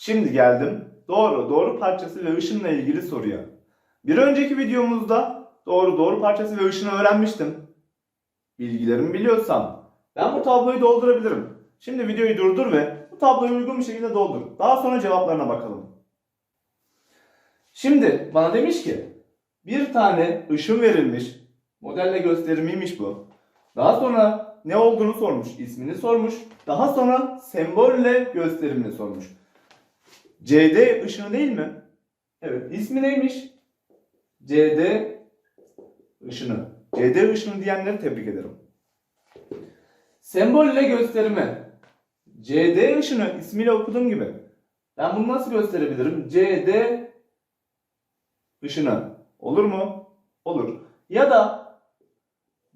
Şimdi geldim doğru, doğru parçası ve ışınla ilgili soruya. Bir önceki videomuzda doğru, doğru parçası ve ışını öğrenmiştim. Bilgilerimi biliyorsam ben bu tabloyu doldurabilirim. Şimdi videoyu durdur ve bu tabloyu uygun bir şekilde doldur. Daha sonra cevaplarına bakalım. Şimdi bana demiş ki bir tane ışın verilmiş. Modelle gösterimiymiş bu. Daha sonra ne olduğunu sormuş, ismini sormuş. Daha sonra sembolle gösterimini sormuş. CD ışını değil mi? Evet. ismi neymiş? CD ışını. CD ışını diyenleri tebrik ederim. Sembolle gösterimi. CD ışını ismiyle okuduğum gibi. Ben bunu nasıl gösterebilirim? CD ışını. Olur mu? Olur. Ya da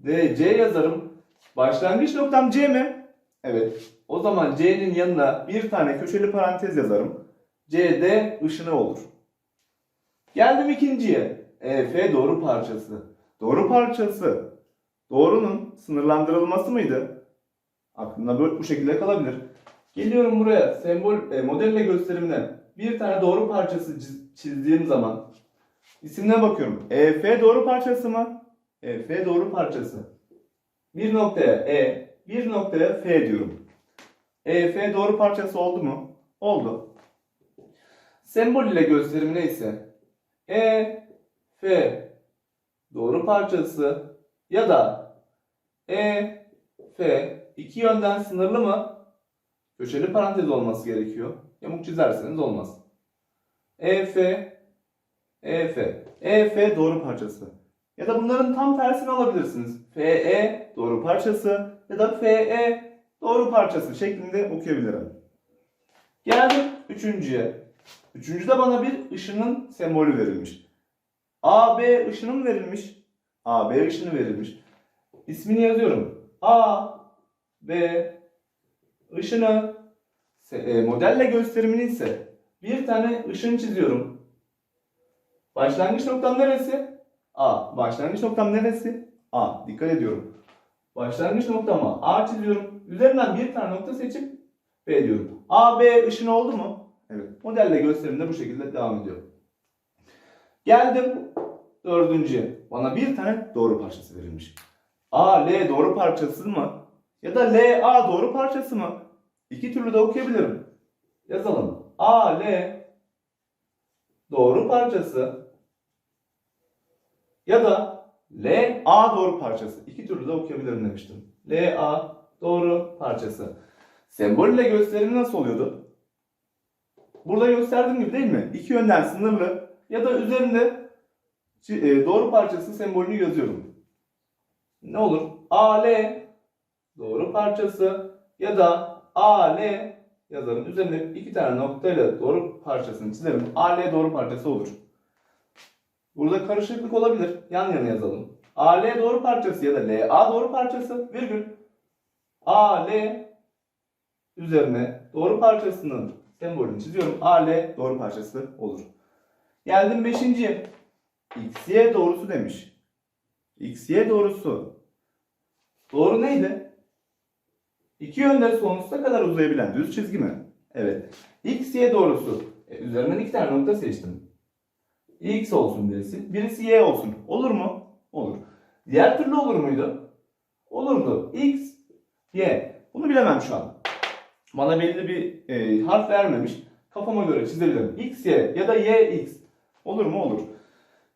DC yazarım. Başlangıç noktam C mi? Evet. O zaman C'nin yanına bir tane köşeli parantez yazarım. CD ışını olur. Geldim ikinciye. EF doğru parçası. Doğru parçası. Doğrunun sınırlandırılması mıydı? Aklımda böyle bu şekilde kalabilir. Geliyorum buraya sembol e, modelle gösterimine bir tane doğru parçası çiz- çizdiğim zaman isimine bakıyorum. EF doğru parçası mı? EF doğru parçası. Bir noktaya E, bir noktaya F diyorum. EF doğru parçası oldu mu? Oldu. Sembol ile gösterim neyse E, F doğru parçası ya da E, F iki yönden sınırlı mı? Köşeli parantez olması gerekiyor. Yamuk çizerseniz olmaz. E, F, E, F. E, F doğru parçası. Ya da bunların tam tersini alabilirsiniz. FE doğru parçası ya da FE doğru parçası şeklinde okuyabilirim. Geldim üçüncüye. Üçüncüde bana bir ışının sembolü verilmiş. AB ışını mı verilmiş? AB ışını verilmiş. İsmini yazıyorum. A, B, ışını, e, modelle gösterimini ise bir tane ışın çiziyorum. Başlangıç noktam neresi? A. Başlangıç noktam neresi? A. Dikkat ediyorum. Başlangıç noktama A çiziyorum. Üzerinden bir tane nokta seçip B diyorum. A, B ışını oldu mu? Evet. Modelle gösterimde bu şekilde devam ediyor. Geldim dördüncüye. Bana bir tane doğru parçası verilmiş. A, L doğru parçası mı? Ya da L, A doğru parçası mı? İki türlü de okuyabilirim. Yazalım. A, L doğru parçası ya da L, A doğru parçası. İki türlü de okuyabilirim demiştim. L, A doğru parçası. Sembolle gösterimi nasıl oluyordu? Burada gösterdiğim gibi değil mi? İki yönden sınırlı ya da üzerinde e, doğru parçası sembolünü yazıyorum. Ne olur? A, L doğru parçası ya da A, L yazarım. Üzerine iki tane noktayla doğru parçasını çizerim. A, L doğru parçası olur. Burada karışıklık olabilir. Yan yana yazalım. A, L doğru parçası ya da L, A doğru parçası virgül. A, L üzerine doğru parçasının sembolünü çiziyorum. A, L doğru parçası olur. Geldim beşinciye. X, Y doğrusu demiş. X, Y doğrusu. Doğru neydi? İki yönde sonsuza kadar uzayabilen düz çizgi mi? Evet. X, Y doğrusu. E, üzerinden iki tane nokta seçtim. X olsun birisi. Birisi Y olsun. Olur mu? Olur. Diğer türlü olur muydu? Olurdu. X, Y. Bunu bilemem şu an. Bana belli bir e, harf vermemiş. Kafama göre çizebilirim. X, Y ya da Y, X. Olur mu? Olur.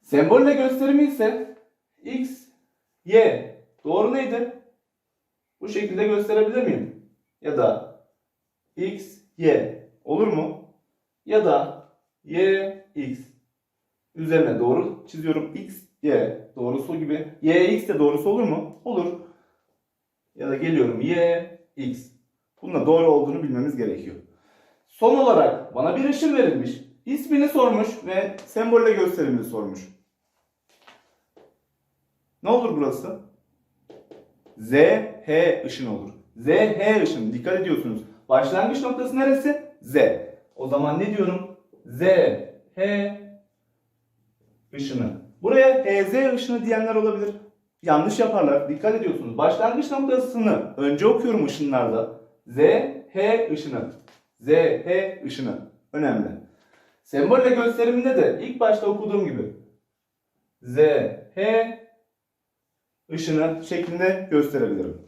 Sembolle gösterimi ise X, Y. Doğru neydi? Bu şekilde gösterebilir miyim? Ya da X, Y. Olur mu? Ya da Y, X. Üzerine doğru çiziyorum. X, Y doğrusu gibi. Y, X de doğrusu olur mu? Olur. Ya da geliyorum Y, X. Bunun da doğru olduğunu bilmemiz gerekiyor. Son olarak bana bir ışın verilmiş. İsmini sormuş ve sembolle gösterimini sormuş. Ne olur burası? Z, H ışın olur. Z, H ışın. Dikkat ediyorsunuz. Başlangıç noktası neresi? Z. O zaman ne diyorum? Z, H ışını. Buraya HZ ışını diyenler olabilir. Yanlış yaparlar. Dikkat ediyorsunuz. Başlangıç noktasını önce okuyorum ışınlarda. Z, H ışını. Z, H ışını. önemli. Sembolle gösteriminde de ilk başta okuduğum gibi Z, H ışını şeklinde gösterebilirim.